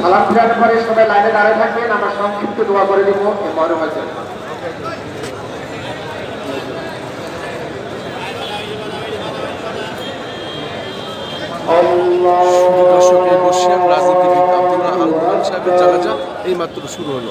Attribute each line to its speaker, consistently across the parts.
Speaker 1: সালাম ফিরানোর পরে সবাই লাইনে দাঁড়িয়ে থাকবেন, আমরা সংক্ষিপ্ত দোয়া করে দিব মনে হয়েছে।
Speaker 2: দর্শকের বর্ষিয়ান রাজনীতিবিদ আব্দুল্লাহ আল সাহেবের জানাজা এই মাত্র শুরু হলো।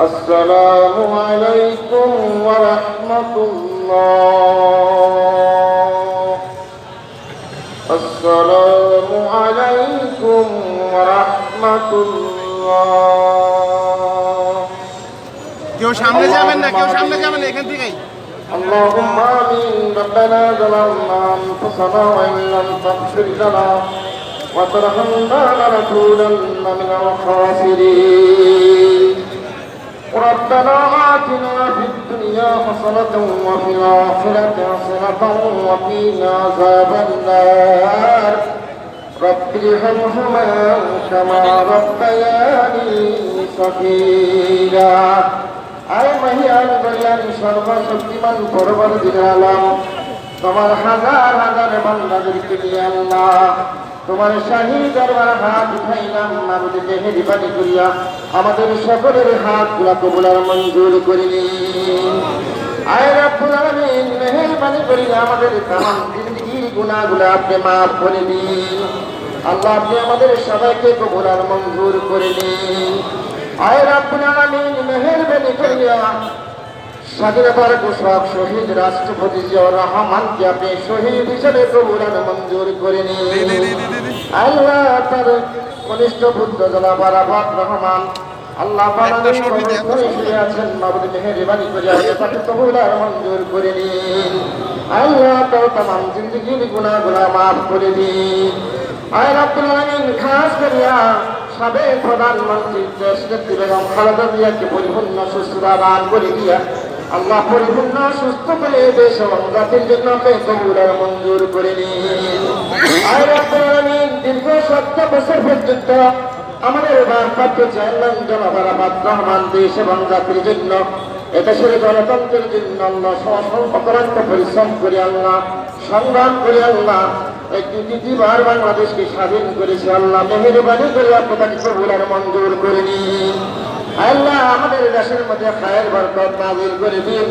Speaker 1: السلام عليكم ورحمة الله السلام عليكم ورحمة الله
Speaker 3: কেউ সামনে যাবেন না কেউ সামনে যাবেন না এখান থেকেই
Speaker 1: اللهم آمين. ربنا ظلمنا أنفسنا وإن لم تغفر لنا وترحمنا لنكونن من الخاسرين. ربنا آتنا في الدنيا حسنة وفي الآخرة حسنة وقنا عذاب النار. رب ارحمهما كما ربياني صغيرا. আয় মহিয়ান দয়ান সর্বশক্তিমান পরবর দিলাম তোমার হাজার হাজার বান্দাদেরকে নিয়ে আল্লাহ। তোমার শাহী দরবার হাত উঠাইলাম মারুদি দেহে দিবানি করিয়া আমাদের সকলের হাতগুলা কবুলার মঞ্জুর করে নিন। আয় রাব্বুল আলামিন, মেহেরবানি করিয়া আমাদের তামাম জিন্দগির গুনাহগুলো আপনি মাফ করে দিন। আল্লাহ আপনি আমাদের সবাইকে কবুলার মঞ্জুর করে নিন। আয় রাব্বুল আলামিন মেহেরবানি করিয়া স্বাধীনতার ঘোষক শহীদ রাষ্ট্রপতি জিয়াউর রহমানকে আপনি শহীদ হিসেবে কবুলার মঞ্জুর করে নিন। আল্লাহ তার কনিষ্ঠ পুত্র জনাব আরাফাত রহমান আল্লাহ আছেন মাবুদ মেহেরবানি করে আপনি তাকে কবুলার মঞ্জুর করে নিন। আল্লাহ তার তাম জিন্দগির গুনাহ গুনাহ মাফ করে দিন। আয় রাব্বুল আলামিন খাস করিয়া সাবেক প্রধানমন্ত্রী দেশ নেত্রী বেগম খালেদা জিয়াকে পরিপূর্ণ সুস্থতা দান করে দিয়া আল্লাহ পরিপূর্ণ সুস্থ করে দেশ জাতির জন্য কবুলার মঞ্জুর করে নিন। দীর্ঘ সত্য বছর পর্যন্ত আমাদের ভারপ্রাপ্ত চেয়ারম্যান জনাব আরাফাত রহমান দেশ এবং জাতির জন্য, এদেশের গণতন্ত্রের জন্য আল্লাহ অক্রান্ত পরিশ্রম করে আল্লাহ, সংগ্রাম করে আল্লাহ দ্বিতীয়বার বাংলাদেশকে স্বাধীন করেছে, আল্লাহ মেহেরবানি করে আপনাকে কবুলার মঞ্জুর করে নিন আল্লাহ আমাদের দেশের মধ্যে খায়ের বরকত নাজিল করে দিন।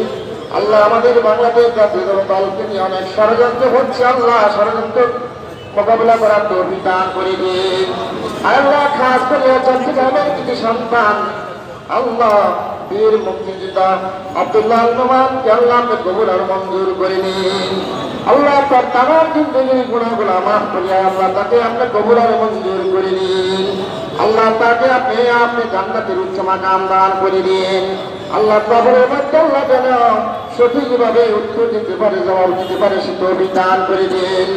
Speaker 1: আল্লাহ আমাদের বাংলাদেশ জাতীয় দলকে নিয়ে অনেক ষড়যন্ত্র হচ্ছে আল্লাহ ষড়যন্ত্র মোকাবিলা করার তো দান করে দিন। আল্লাহ খাস করে চট্টগ্রামের কিছু সন্তান, আল্লাহ বীর মুক্তিযোদ্ধা আব্দুল্লাহ আলমানকে আল্লাহকে কবুল আর মঞ্জুর করে নিন আল্লাহ তার তামাম জিন্দগির গুণাগুলা মাফ করিয়া আল্লাহ তাকে আপনি কবুল আর মঞ্জুর করে নিন আল্লাহ তাকে আপনি আপনি জান্নাতের উচ্চ মাকাম দান করে দিন আল্লাহ কবরের মধ্যে আল্লাহ যেন সঠিকভাবে উত্তর দিতে পারে, জবাব দিতে পারে, সে তো দান করে দিন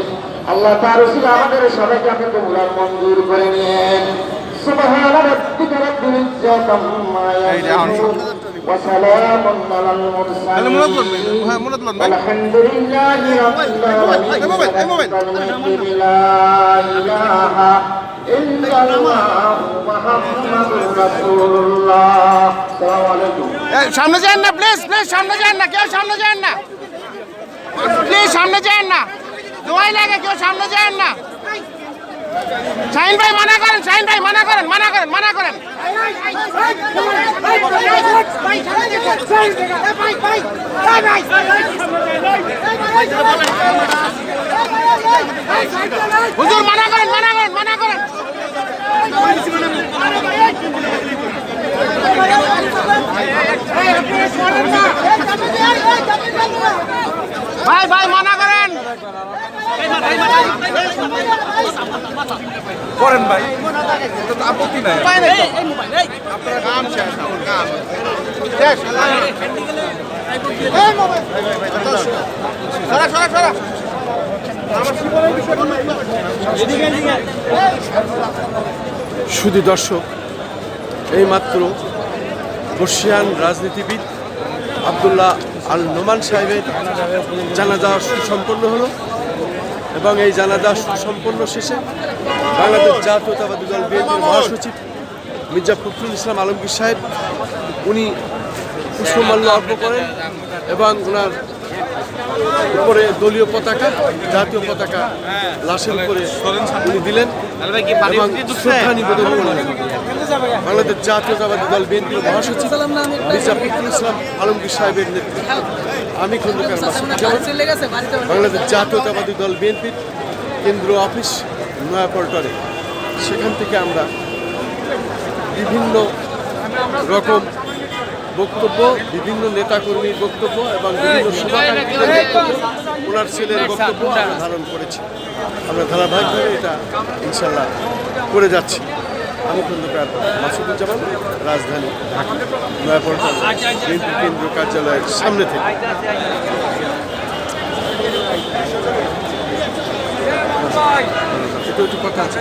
Speaker 1: আল্লাহ তার উসিলা আমাদের সবাইকে আপনি কবুল আর মঞ্জুর করে নিন سبحان ربك رب العزة عما يصفون وسلام على
Speaker 3: তাহলে মনে করবেন
Speaker 1: المرسلين
Speaker 3: হ্যাঁ মনে করবেন ভাই
Speaker 1: والحمد لله رب العالمين
Speaker 3: এই মোবাইল, এই মোবাইল।
Speaker 1: لا إله إلا الله محمد رسول الله السلام عليكم
Speaker 3: এই, সামনে যান না প্লিজ প্লিজ সামনে যান না কেউ সামনে যান না প্লিজ সামনে যান না দোয়াই লাগে কেউ সামনে যান না শাহিন ভাই, মানা করেন, শাহিন ভাই, মানা করেন মানা করেন মানা করেন। হুজুর, মানা করেন মানা করেন মানা করেন। ভাই ভাই, মানা করেন।
Speaker 2: করেন ভাই আপত্তি নাই।
Speaker 3: আপনার কাম শেষ কাম শেষ। সরা সরা সরা।
Speaker 2: শুধু দর্শক এইমাত্র বর্ষিয়ান রাজনীতিবিদ আবদুল্লাহ আল নোমান সাহেবের জানাজা সুসম্পন্ন হলো। এবং এই জানাজা সম্পন্ন শেষে বাংলাদেশ জাতীয়তাবাদী দল বিএনপির মহাসচিব মির্জা ফখরুল ইসলাম আলমগীর সাহেব, উনি পুষ্পমাল্য অর্প করেন এবং ওনার উপরে দলীয় পতাকা, জাতীয় পতাকা লাশের উপরে উনি দিলেন এবং শ্রদ্ধা নিবেদন করলেন। বাংলাদেশ জাতীয়তাবাদী দল বিএনপির মহাসচিব মির্জা ফখরুল ইসলাম আলমগীর সাহেবের নেতৃত্বে। আমি খন্দকার বাংলাদেশ জাতীয়তাবাদী দল বিএনপির কেন্দ্র অফিস নয়াপল্টনে। সেখান থেকে আমরা বিভিন্ন রকম বক্তব্য বিভিন্ন নেতাকর্মীর বক্তব্য এবং বিভিন্ন শুভাকাঙ্ক্ষীদের বক্তব্য ওনার ছেলের বক্তব্য আমরা ধারণ করেছি। আমরা ধারাবাহিকভাবে এটা ইনশাল্লাহ করে যাচ্ছি। আমি খন্দকার মাসুদুজ্জামান রাজধানী ঢাকা নয়াপল্টন বিএনপি কেন্দ্রীয় কার্যালয়ের সামনে থেকে। কথা আছে।